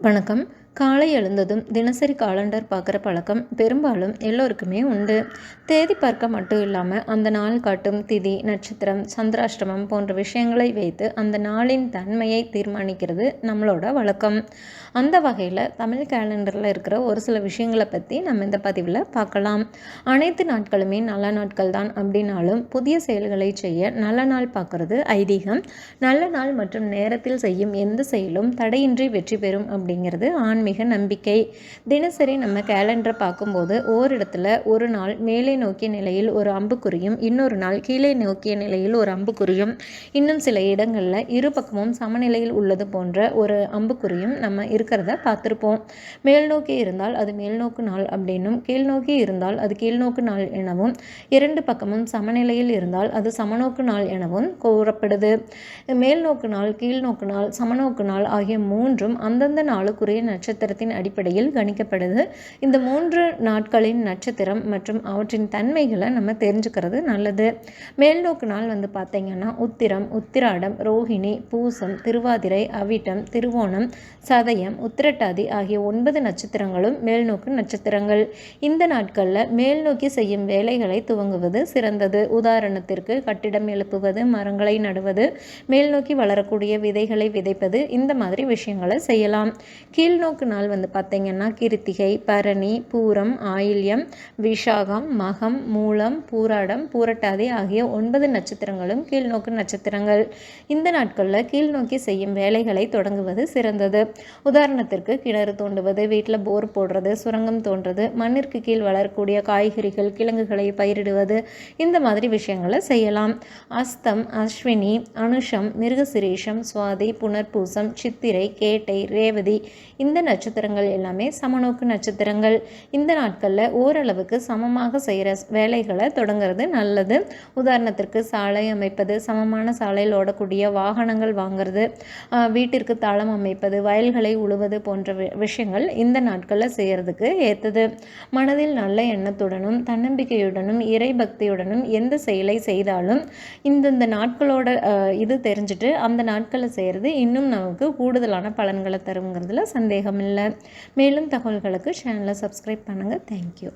வணக்கம். காலை எழுந்ததும் தினசரி காலண்டர் பார்க்குற பழக்கம் பெரும்பாலும் எல்லோருக்குமே உண்டு. தேதி பார்க்க மட்டும் இல்லாமல் அந்த நாள் காட்டும் திதி நட்சத்திரம் சந்திராஷ்டமம் போன்ற விஷயங்களை வைத்து அந்த நாளின் தன்மையை தீர்மானிக்கிறது நம்மளோட வழக்கம். அந்த வகையில் தமிழ் கேலண்டரில் இருக்கிற ஒரு சில விஷயங்களை பற்றி நம்ம இந்த பதிவில் பார்க்கலாம். அனைத்து நாட்களுமே நல்ல நாட்கள் தான் அப்படின்னாலும் புதிய செயல்களை செய்ய நல்ல நாள் பார்க்குறது ஐதீகம். நல்ல நாள் மற்றும் நேரத்தில் செய்யும் எந்த செயலும் தடையின்றி வெற்றி பெறும் அப்படிங்கிறது ஆன்மீக மிக நம்பிக்கை. தினசரி நம்ம கேலண்டரை பார்க்கும்போது ஓரிடத்துல ஒரு நாள் மேலே நோக்கிய நிலையில் ஒரு அம்புக்குறியும் இன்னொரு நாள் கீழே நோக்கிய நிலையில் ஒரு அம்புக்குறியும் இன்னும் சில இடங்களில் இரு பக்கமும் சமநிலையில் உள்ளது போன்ற ஒரு அம்புக்குறியும் நம்ம இருக்கிறத பார்த்துருப்போம். மேல் நோக்கி இருந்தால் அது மேல்நோக்கு நாள் அப்படின்னும் கீழ் நோக்கி இருந்தால் அது கீழ்நோக்கு நாள் எனவும் இரண்டு பக்கமும் சமநிலையில் இருந்தால் அது சமநோக்கு நாள் எனவும் கூறப்படுது. மேல் நோக்கு நாள் கீழ்நோக்கு நாள் சமநோக்கு நாள் ஆகிய மூன்றும் அந்தந்த நாளுக்குரிய நட்சத்திர நட்சத்திரத்தின் அடிப்படையில் கணிக்கப்படுது. இந்த மூன்று நாட்களின் நட்சத்திரம் மற்றும் அவற்றின் தன்மைகளை நம்ம தெரிஞ்சுக்கிறது நல்லது. மேல்நோக்கு நாள் வந்து பார்த்திங்கன்னா உத்திரம் உத்திராடம் ரோஹிணி பூசம் திருவாதிரை அவிட்டம் திருவோணம் சதயம் உத்திரட்டாதி ஆகிய ஒன்பது நட்சத்திரங்களும் மேல்நோக்கு நட்சத்திரங்கள். இந்த நாட்களில் மேல்நோக்கி செய்யும் வேலைகளை துவங்குவது சிறந்தது. உதாரணத்திற்கு கட்டிடம் எழுப்புவது மரங்களை நடுவது மேல்நோக்கி வளரக்கூடிய விதைகளை விதைப்பது இந்த மாதிரி விஷயங்களை செய்யலாம். கீழ்நோக்கு நாள் வந்து பார்த்திங்கன்னா கிருத்திகை பரணி பூரம் ஆயில்யம் விஷாகம் மகம் மூலம் பூராடம் பூரட்டாதி ஆகிய ஒன்பது நட்சத்திரங்களும் கீழ்நோக்கு நட்சத்திரங்கள். இந்த நாட்களில் கீழ்நோக்கி செய்யும் வேலைகளை தொடங்குவது சிறந்தது. உதாரணத்திற்கு கிணறு தோண்டுவது வீட்டில் போர் போடுறது சுரங்கம் தோன்றது மண்ணிற்கு கீழ் வளரக்கூடிய காய்கறிகள் கிழங்குகளை பயிரிடுவது இந்த மாதிரி விஷயங்களை செய்யலாம். அஸ்தம் அஸ்வினி அனுஷம் மிருகசிரேஷம் சுவாதி புனர்பூசம் சித்திரை கேட்டை ரேவதி இந்த நட்சத்திரங்கள் எல்லாமே சமநோக்கு நட்சத்திரங்கள். இந்த நாட்களில் ஓரளவுக்கு சமமாக செய்கிற வேலைகளை தொடங்குறது நல்லது. உதாரணத்திற்கு சாலை அமைப்பது சமமான சாலையில் ஓடக்கூடிய வாகனங்கள் வாங்கிறது வீட்டிற்கு தளம் அமைப்பது வயல்களை உழுவது போன்ற விஷயங்கள் இந்த நாட்களில் செய்கிறதுக்கு ஏற்றது மனதில் நல்ல எண்ணத்துடனும் தன்னம்பிக்கையுடனும் இறை பக்தியுடனும் எந்த செயலை செய்தாலும் இந்தந்த நாட்களோட இது தெரிஞ்சுட்டு அந்த நாட்களை செய்கிறது இன்னும் நமக்கு கூடுதலான பலன்களை தருங்கிறதுல சந்தேகம் இல்லை மேலும் தகவல்களுக்கு சேனலை சப்ஸ்கிரைப் பண்ணுங்கள் தேங்க்யூ